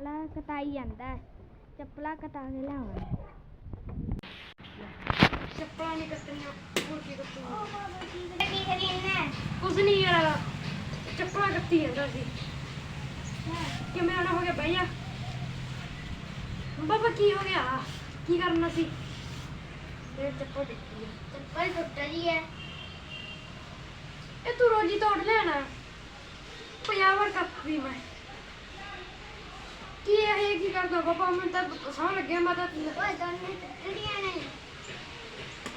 ਚੱਪਲਾਂ ਕਟਾਈ ਜਾਂਦਾ। ਚੱਪਲਾਂ ਕਟਾ ਕੇ ਲਿਆਵਾਂ ਚੱਪਲਾਂ ਨਹੀਂ ਕੱਟਣੀਆਂ ਹੁਣ ਕੀ ਕੱਟੂਗਾ? ਕੀ ਕਰੀਏ ਕੁਝ ਨਹੀਂ ਯਾਰ ਚੱਪਲਾਂ ਕੱਟੀ ਜਾਂਦਾ ਸੀ। ਕਿਵੇਂ ਆਣਾ ਹੋ ਗਿਆ ਜਾ। ਬਾਬਾ ਕੀ ਹੋ ਗਿਆ? ਕੀ ਕਰਨਾ ਸੀ? ਇਹ ਚੱਪਲ ਦਿੱਤੀ ਚੱਪਲ ਟੁੱਟ ਰਹੀ ਹੈ। ਇਹ ਤੂੰ ਰੋਜੀ ਤੋੜ ਲੈਣਾ। ਪੰਜਾਹ ਵਾਰ ਕੱਟਦੀ ਮੈਂ। ਕੀ ਇਹ ਕੀ ਕਰਦਾ ਬਾਬਾ ਮੈਨੂੰ ਤਾਂ ਸਾਹ ਲੱਗਿਆ ਮੈਂ ਤਾਂ। ਓਏ ਦੋਨੇ ਟੁੱਟ ਰਹੀਆਂ ਨੇ।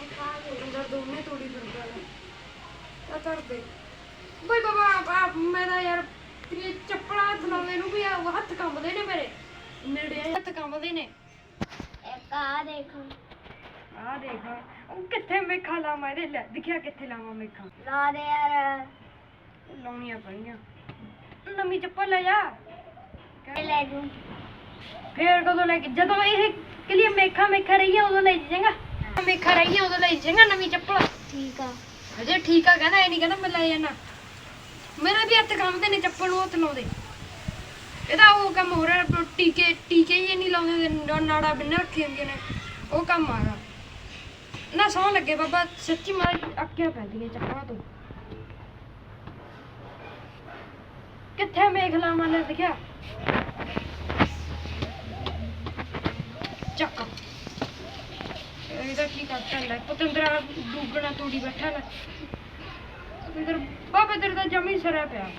ਇੱਕ ਆ ਗਈ ਅੰਦਰ ਦੋਨੇ ਤੋੜੀ ਫਿਰਦਾ ਤਾਂ ਕਰ ਦੇ। ਬਈ ਬਾਬਾ ਆ ਮੇਰਾ ਯਾਰ ਤੇਰੀ ਚੱਪਲਾਂ ਹੱਥ ਲਾਉਂਦੇ ਨੂੰ ਵੀ ਆ ਹੱਥ ਕੰਬਦੇ ਨੇ ਮੇਰੇ। ਨੇੜੇ ਹੱਥ ਕੰਬਦੇ ਨੇ। ਇੱਕ ਆ ਦੇਖੋ। ਆਹ ਦੇਖ ਉਹ ਕਿੱਥੇ ਮੇਖਾ ਲਾਵਾਂ ਇਹਦੇ ਲੈ ਦਿਖਿਆ ਕਿੱਥੇ ਲਾਵਾਂ ਮੇਖਾ। ਲਾ ਦੇ ਯਾਰ। ਲਾਉਣੀਆਂ ਪੈਣੀਆਂ। ਨਵੀਂ ਚੱਪਲ ਲੈ ਜਾ ਲੈ ਜੂ ਫੇਰ ਕਦੋਂ ਲੈ ਕੇ ਜਦੋਂ ਇਹ ਕਲੀਆ ਮੇਖਾ ਮੇਖਾ ਰਹੀ ਆ ਉਦੋਂ ਲੈ ਜਾਏਗਾ। ਮੇਖਾ ਰਹੀ ਆ ਉਦੋਂ ਲੈ ਜਾਏਗਾ ਨਵੀਂ ਚੱਪਲ। ਠੀਕ ਆ। ਅਜੇ ਠੀਕ ਆ ਕਹਿੰਦਾ ਇਹ ਨਹੀਂ ਕਹਿੰਦਾ ਮੈਂ ਲੈ ਜਾਣਾ ਮੇਰਾ ਵੀ ਹੱਥ ਕੰਮਦੇ ਨੇ ਚੱਪਲ ਨੂੰ ਹੱਥ ਲਾਉਂਦੇ। ਇਹਦਾ ਉਹ ਕੰਮ ਹੋ ਰਿਹਾ ਟੀਕੇ ਟੀਕੇ ਹੀ ਨਹੀਂ ਲਾਉਂਦੇ ਨਾੜਾ ਬਿੰਨ ਰੱਖੇ ਹੁੰਦੇ ਨੇ। ਉਹ ਕੰਮ ਆ ਰਿਹਾ ਨਾ ਸੌ ਲੱਗੇ ਬਾਬਾ ਸੱਚੀ ਮਾਰ ਅੱਕਿਆ ਪੈਂਦੀ ਹੈ ਚੱਪਲਾਂ ਤੋਂ। ਕਿੱਥੇ ਮੇਖ ਲਾਵਾਂ ਲੈ ਦਿਖਿਆ? ਚੱਕ। ਇਹਦਾ ਕੀ ਕਰਤਾ ਲੈ ਪਤੰਦਰਾ ਡੂਗਣਾ ਤੋੜੀ ਬੈਠਾ ਲੈ ਇਧਰ ਬਾਬਾ ਤੇਰੇ ਦਾ ਜਮੀ ਸਰਿਆ ਪਿਆ?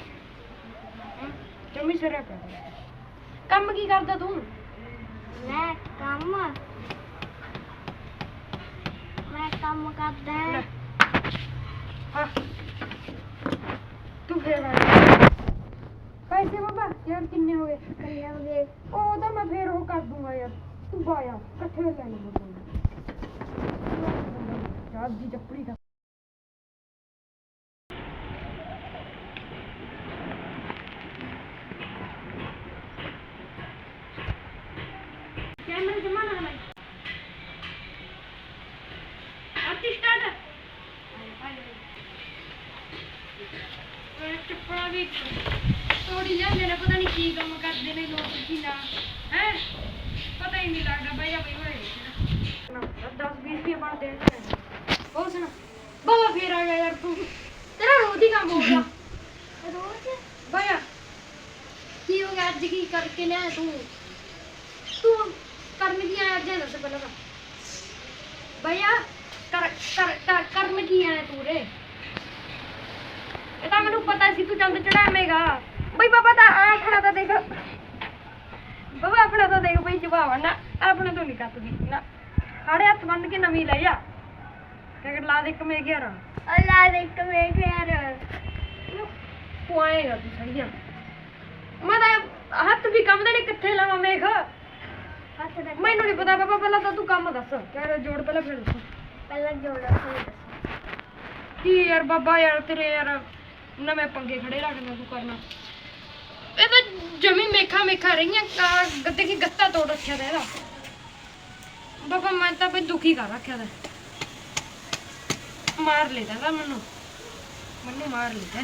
ਜਮੀ ਸਰਿਆ ਪਿਆ। ਕੰਮ ਕੀ ਕਰਦਾ ਤੂੰ? ਮੈਂ ਕੰਮ। ਮੈਂ ਕੰਮ ਕਰਦਾ। ਹਾਂ। ਤੂੰ ਫੇਰ ਆ। ਪੈਸੇ ਯਾਰ ਕਿੰਨੇ ਹੋ ਗਏ? ਕੱਲੇ ਹੋ ਗਏ। ਉਹ ਤਾਂ ਮੈਂ ਫੇਰ ਉਹ ਕਰ ਦੂੰਗਾ ਯਾਰ। ਤੂੰ ਬਾਇਆ, ਇਕੱਠੇ ਲੈ ਲਵਾਂਗੇ ਚਾਹ ਦੀ ਚੱਪੜੀ ਦਾ ਕੈਮਰਾ ਜਮਾ ਨਾ ਲਾਈ ਆਰਟੀ ਸਟਾਰਟ ਚੱਪੜਾ ਵੀ ਤੋੜੀ ਜਾਂਦੇ ਨੇ ਪਤਾ ਨਹੀਂ ਕੀ ਕੰਮ ਕਰਦੇ ਨੇ ਲੋਕ ਕੀ ਨਾ ਹੈ ਪਤਾ ਹੀ ਨਹੀਂ ਲੱਗਦਾ ਬਈ ਆ ਬਈ ਹੋਏ 10 20 ਰੁਪਏ ਬਣਦੇ ਨੇ ਹੋਰ ਸੁਣਾ ਬਾਬਾ ਫੇਰ ਆ ਗਿਆ ਯਾਰ ਤੂੰ ਤੇਰਾ ਰੋਜ਼ ਹੀ ਕੰਮ ਹੋ ਗਿਆ ਰੋਜ਼ ਬਾਇਆ ਕੀ ਹੋ ਗਿਆ ਅੱਜ ਕੀ ਕਰਕੇ ਲਿਆ ਤੂੰ ਤੂੰ ਕਰਨ ਕੀ ਆਇਆ ਅੱਜ ਇਹ ਦੱਸ ਪਹਿਲਾਂ ਤਾਂ ਬਾਇਆ ਕਰ ਕਰ ਕਰ- ਕਰਨ ਕੀ ਆਇਆ ਤੂੰ ਰੇ ਇਹ ਤਾਂ ਮੈਨੂੰ ਪਤਾ ਸੀ ਤੂੰ ਚੰਦ ਚੜਾਵੇਂਗਾ ਬਈ ਬਾਬਾ ਤਾਂ ਆਪਣਾ ਤਾਂ ਦੇਖ ਬਾਬਾ ਆਪਣਾ ਜਵਾਬ ਨਾ ਆਪਣੇ ਤੋਂ ਨਹੀਂ ਕੱਟਦੀ ਨਾ। ਹਾੜੇ ਹੱਥ ਬੰਨ ਕੇ ਨਵੀਂ ਲੈ ਜਾ ਕਿ ਲਾ ਦੇ ਕਮੇ ਗਿਆ ਅੱਲਾ ਦੇ ਇੱਕ ਵੇਖ ਯਾਰ। ਪੁਆਏਗਾ ਤੂੰ ਸੜੀਆਂ। ਮੈਂ ਤਾਂ ਹੱਥ ਵੀ ਕੰਮਦੇ ਨੇ ਕਿੱਥੇ ਲਾਵਾਂ ਮੇਖ? ਹੱਥ ਦਾ ਮੈਨੂੰ ਨਹੀਂ ਪਤਾ ਬਾਬਾ ਪਹਿਲਾਂ ਤਾਂ ਤੂੰ ਕੰਮ ਦੱਸ। ਕਹਿ ਜੋੜ ਪਹਿਲਾਂ ਫਿਰ ਦੱਸ। ਪਹਿਲਾਂ ਜੋੜਾ ਕੀ ਯਾਰ ਬਾਬਾ ਯਾਰ ਤੇਰੇ ਯਾਰ ਨਵੇਂ ਪੰਗੇ ਖੜੇ ਰੱਖਦਾ ਤੂੰ ਕਰਨਾ। ਇਹ ਤਾਂ ਜਮੀ ਮੇਖਾ ਮੇਖਾ ਰਹੀਆਂ ਕਾ ਗੱਤੇ ਕੀ ਗੱਤਾ ਤੋੜ ਰੱਖਿਆ ਦਾ ਇਹਦਾ। ਬਾਬਾ ਮੈਂ ਤਾਂ ਬਈ ਦੁਖੀ ਕਰ ਰੱਖਿਆ ਦਾ ਮਾਰ ਲੈਦਾ ਦਾ ਮੈਨੂੰ। ਮੈਨੂੰ ਮਾਰ ਲੈਦਾ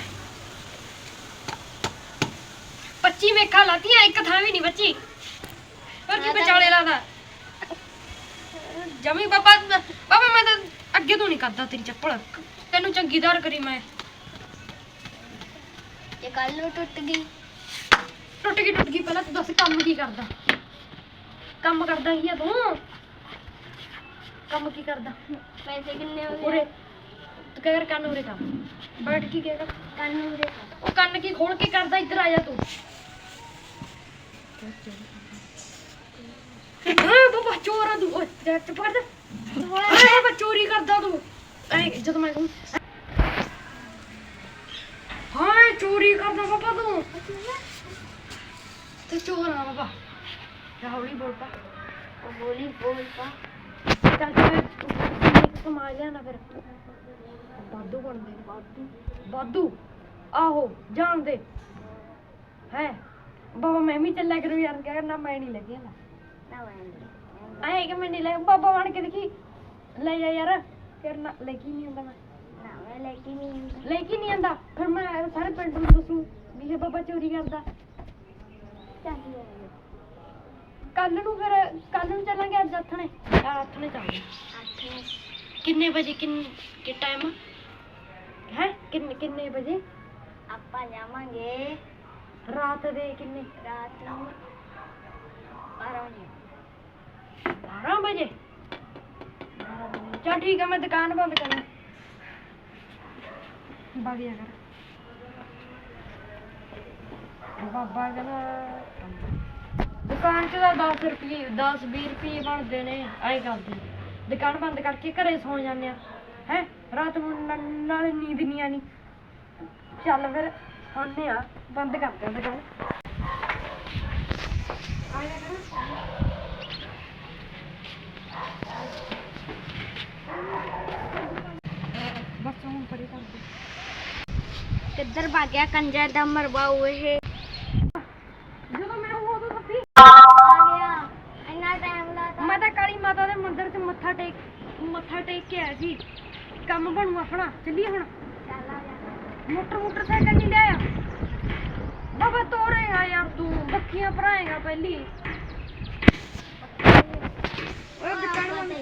25 ਮੇਖਾ ਲਾਤੀਆਂ ਇੱਕ ਥਾਂ ਵੀ ਨਹੀਂ ਬੱਚੀ। ਹੋਰ ਕੀ ਵਿਚਾਲੇ ਲਾਦਾ ਜਮੀ ਬਾਬਾ ਬਾਬਾ ਮੈਂ ਤਾਂ ਅੱਗੇ ਤੋਂ ਨਹੀਂ ਕਰਦਾ ਤੇਰੀ ਚੱਪਲ। ਤੈਨੂੰ ਚੰਗੀਦਾਰ ਕਰੀ ਮੈਂ। ਇਹ ਕੱਲ ਨੂੰ ਟੁੱਟ ਗਈ ਟੁੱਟ ਗਈ ਟੁੱਟ ਗਈ। ਪਹਿਲਾਂ ਤੂੰ ਦੱਸ ਕੰਮ ਕੀ ਕਰਦਾ? ਕੰਮ ਕਰਦਾ ਕੀ ਆ ਤੂੰ? ਕੰਮ ਕੀ ਕਰਦਾ? ਪੈਸੇ ਕਿੰਨੇ ਹੋ ਉਰੇ। ਗਏ ਤੂੰ ਕਹਿ ਕਰ ਕੰਨ ਉਰੇ ਕੰਮ ਬੈਠ ਕੇ ਕਹਿ ਕਰ। ਕੱਲ ਨੂੰ ਦੇ ਉਹ ਕੰਨ ਕੀ ਖੋਲ ਕੇ ਕਰਦਾ? ਇੱਧਰ ਆ ਜਾ ਤੂੰ। ਹਾਂ ਬਾਬਾ ਚੋਰ ਆ ਤੂੰ। ਓਏ ਜੱਟ ਫੜ ਓਏ ਬਾਬਾ ਚੋਰੀ ਕਰਦਾ ਤੂੰ। ਐ ਜਦੋਂ ਮੈਂ ਕਹੂੰ ਹਾਂ ਚੋਰੀ ਕਰਦਾ ਬਾਬਾ ਤੂੰ। ਚੱਲ ਇੱਕ ਕਮਾ ਫਿਰ। ਬਣਦੇ ਨੇ ਆਹੋ ਹੈ? ਬਾਬਾ ਮੈਂ ਵੀ ਚੱਲਿਆ ਕਰੂ ਯਾਰ ਕਹਿ ਨਾ ਮੈਂ ਨਹੀਂ ਲੱਗਿਆ ਨਾ ਨਾ ਵੰਡ ਆਏ ਕਿ ਮੈਂ ਨਹੀਂ ਲੈ ਬਾਬਾ ਬਣ ਕੇ ਦੇਖੀ। ਲੈ ਜਾ ਯਾਰ ਫਿਰ ਨਾ ਲੈ ਕੀ ਨਹੀਂ ਆਉਂਦਾ ਮੈਂ। ਲੈ ਕੇ ਨਹੀਂ ਲੈ ਕੀ ਨਹੀਂ ਆਉਂਦਾ। ਫਿਰ ਮੈਂ ਸਾਰੇ ਪਿੰਡ ਨੂੰ ਦੱਸੂ ਵੀ ਇਹ ਬਾਬਾ ਚੋਰੀ ਕਰਦਾ। ਕੱਲ ਨੂੰ ਫਿਰ ਕੱਲ ਨੂੰ ਚੱਲਾਂਗੇ ਅੱਜ ਆਥਣੇ। ਆਥਣੇ ਚੱਲਾਂਗੇ। ਕਿੰਨੇ ਵਜੇ ਕਿੰਨ ਕਿ ਟਾਈਮ ਹੈ? ਕਿੰਨੇ ਕਿੰਨੇ ਵਜੇ? ਆਪਾਂ ਜਾਵਾਂਗੇ। ਰਾਤ ਦੇ ਕਿੰਨੇ? ਰਾਤ ਨੂੰ 12 ਵਜੇ। 12 ਵਜੇ? ਚਲ ਠੀਕ ਹੈ ਮੈਂ ਦੁਕਾਨ ਬੰਦ ਕਰਾਂ ਬਾਗਿਆ ਕਰ। ਬਾਬਾ ਕਹਿੰਦਾ ਦੁਕਾਨ 'ਚ ਤਾਂ 10 ਰੁਪਏ 10 20 ਰੁਪਏ ਬਣਦੇ ਨੇ, ਐ ਕਰਦੇ ਦੁਕਾਨ ਬੰਦ ਕਰਕੇ ਘਰੇ ਸੌ ਜਾਂਦੇ ਆ। ਹੈ? ਰਾਤ ਨੂੰ ਨ- ਨਾਲੇ ਨੀਂਦ ਨਹੀਂ ਆਣੀ ਚੱਲ ਫਿਰ, ਸੌਂਦੇ ਆ। ਬੰਦ ਕਰਦੇ ਆ ਦੁਕਾਨ। ਆ ਜਾ ਕਰ ਬਸ ਹੁਣ ਪਰੇ ਕਰ ਦੇ ਕਿੱਧਰ ਭਾਗਿਆ ਕੰਜਰ ਦਾ ਮਰਵਾਉ ਇਹ? ਜਦੋਂ ਮੈਨੂੰ ਉਦੋਂ ਤਾਂ ਵੀ ਆ ਗਿਆ ਇੰਨਾ ਟਾਈਮ ਲਾਤਾ ਮੈਂ ਤਾਂ ਕਾਲੀ ਮਾਤਾ ਦੇ ਮੰਦਿਰ 'ਚ ਮੱਥਾ ਟੇਕ ਮੱਥਾ ਟੇਕ ਕੇ ਆਇਆ ਸੀ ਕੰਮ ਬਣੂ ਆਪਣਾ ਹੁਣ। ਚੱਲ ਆ ਜਾ। ਮੋਟਰ ਮੋਟਰਸਾਈਕਲ ਨਹੀਂ ਲਿਆਇਆ। ਬਾਬਾ ਤੋਰੇਗਾ ਯਾਰ ਤੂੰ ਬੱਕੀਆਂ ਭਰਾਏਗਾ ਪਹਿਲੀ। ਓਏ ਦੁਕਾਨ ਬੰਦ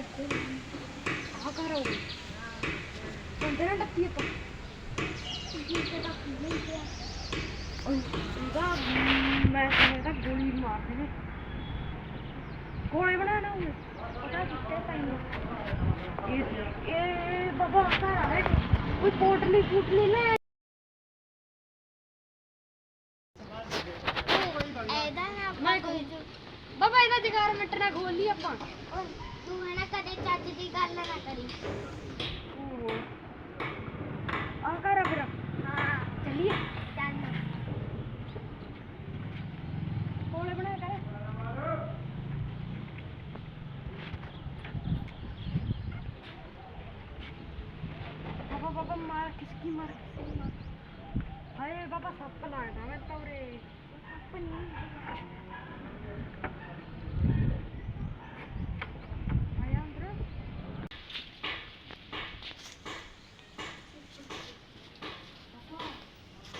ਆ ਕਰੋ ਬੰਦੇ ਨਾ ਟੱਪੀ ਆਪਾਂ। ਓਏ ਇਹਦਾ ਮੈਂ ਤਾਂ ਗੋਲੀ ਬਣਾਣਾ ਉਹ ਉਹਦਾ ਕਿੱਥੇ ਪਈ ਇਹ ਇਹ ਬਾਬਾ ਘਰ ਆ ਕੋਈ ਪੋਟਲੀ ਪੋਟਲੀ ਲੈ ਐਦਾ ਨਾ ਮੈਂ ਕੋਈ ਬਾਬਾ ਇਹਦਾ ਜਗਾਰ ਮਿੱਟਣਾ ਖੋਲ ਲਈ ਆਪਾਂ। ਤੂੰ ਹੈ ਨਾ ਕਦੇ ਚੱਜ ਦੀ ਗੱਲ ਨਾ ਕਰੀ ਆ ਕਰ ਆ ਫਿਰ ਹਾਂ ਚੱਲੀਏ ਚੱਲ ਗੋਲੇ ਬਣਾ ਕਰ ਬਾਬਾ ਬਾਬਾ ਮਾਰ ਕਿਸਕੀ ਮਾਰ ਕਿਸਕੀ ਮਾਰ ਹਾਏ ਬਾਬਾ ਸੱਪ ਲੱਗਦਾ ਮੈਂ ਤਾਂ ਉਰੇ ਸੱਪ ਨਹੀਂ ਆਇਆ ਅੰਦਰ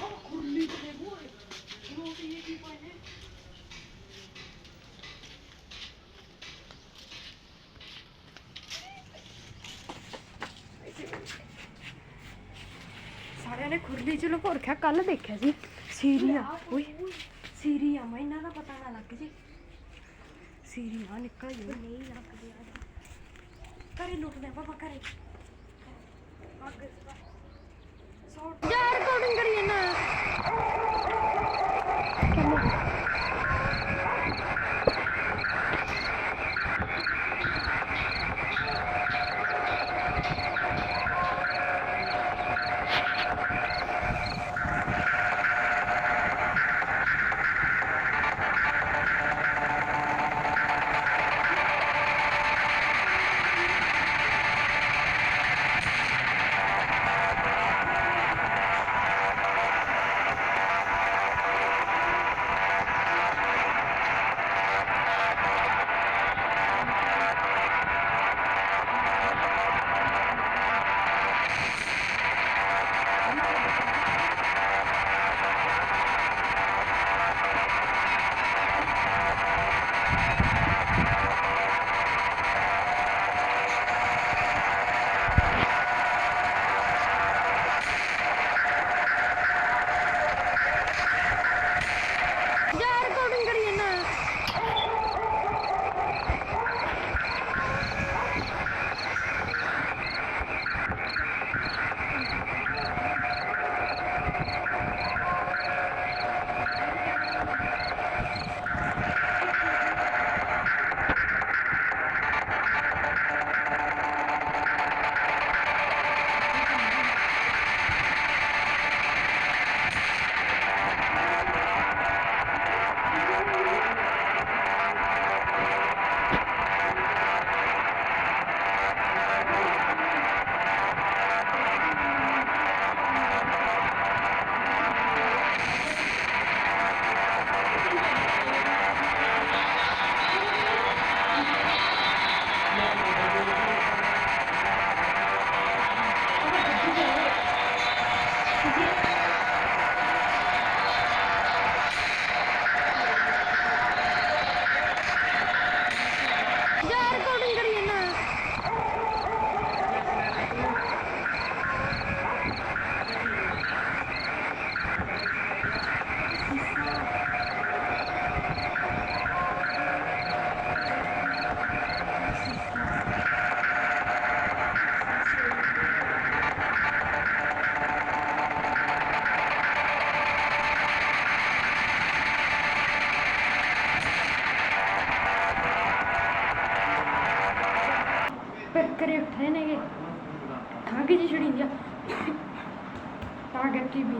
ਉਹ ਖੁਰਲੀ ਤੇ ਗੋਏ ਉਹ ਵੀ ਇਹ ਕੀ ਪਾਏ ਸਾਰਿਆਂ ਨੇ ਖੁਰਲੀ ਚ ਲੁਕੋ ਰੱਖਿਆ ਕੱਲ ਦੇਖਿਆ ਸੀ ਸੀਰੀਆ। ਓਏ ਸੀਰੀਆ ਮੈਂ ਇਹਨਾਂ ਦਾ ਪਤਾ ਨਾ ਲੱਗ ਜੇ। ਸੀਰੀ ਨਾ ਨਿਕਲ ਜੇ ਨਹੀਂ ਲੱਗਦੇ ਕਰੇ ਲੁੱਟਦੇ ਆ ਪਾਪਾ ਕਰੇ ਯਾਰ ਰਿਕਾਰਡਿੰਗ ਕਰੀ ਨਾ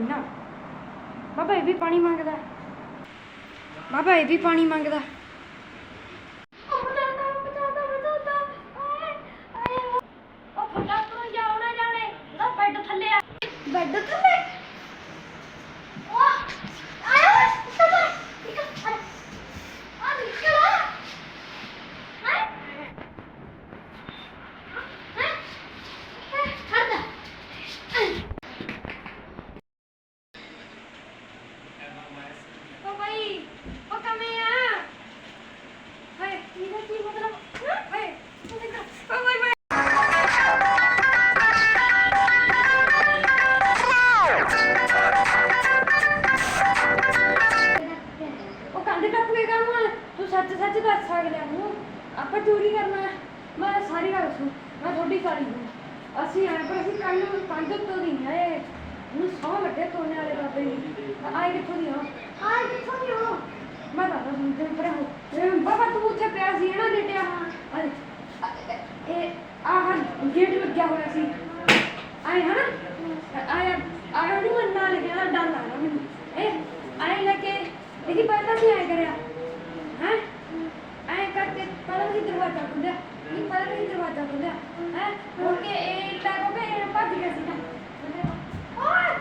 ਕਰਕੇ ਬਾਬਾ ਇਹ ਵੀ ਪਾਣੀ ਮੰਗਦਾ। ਬਾਬਾ ਇਹ ਵੀ ਪਾਣੀ ਮੰਗਦਾ। ਮੈਂ ਤੁਹਾਡੀ ਕਾਲੀ ਹੂੰ ਅਸੀਂ ਆਏ ਪਰ ਅਸੀਂ ਕੱਲ ਨੂੰ ਕੰਧ ਤੋਂ ਨਹੀਂ ਆਏ। ਨੂੰ ਸੌ ਲੱਗੇ ਤੋਨੇ ਵਾਲੇ ਬਾਬੇ ਨੂੰ। ਆਏ ਕਿੱਥੋਂ ਦੀ ਹੋ? ਆਏ ਕਿੱਥੋਂ ਦੀ ਹੋ? ਮੈਂ ਤਾਂ ਤੇ ਪਰੇ ਹੋ ਬਾਬਾ ਤੂੰ ਉੱਥੇ ਪਿਆ ਸੀ ਨਾ ਲੇਟਿਆ। ਹਾਂ ਇਹ ਆਹ ਗੇਟ ਲੱਗਿਆ ਹੋਇਆ ਸੀ। ਆਏ ਹਨਾ? ਆਇਆ ਆਇਆ ਨੂੰ ਮੰਨਾ ਲੱਗਿਆ ਨਾ ਡਰ ਲੱਗਦਾ ਮੈਨੂੰ। ਇਹ ਆਏ ਲੱਗੇ। ਇਹਦੀ ਪਹਿਲਾਂ ਸੀ ਆਏ ਕਰਿਆ। ਹੈ? ਆਏ ਕਰਕੇ ਪਹਿਲਾਂ ਵੀ ਦਰਵਾਜ਼ਾ ਖੁੱਲਿਆ ਨਹੀਂ ਪਰ ਵੀ ਦਰਵਾਜ਼ਾ ਖੋਲਿਆ ਹੈ? ਮੁੜ ਕੇ ਇਹ ਟਾਈਮ ਹੋ ਗਿਆ ਇਹ ਭੱਜ ਗਿਆ ਸੀ ਨਾ ਓਏ!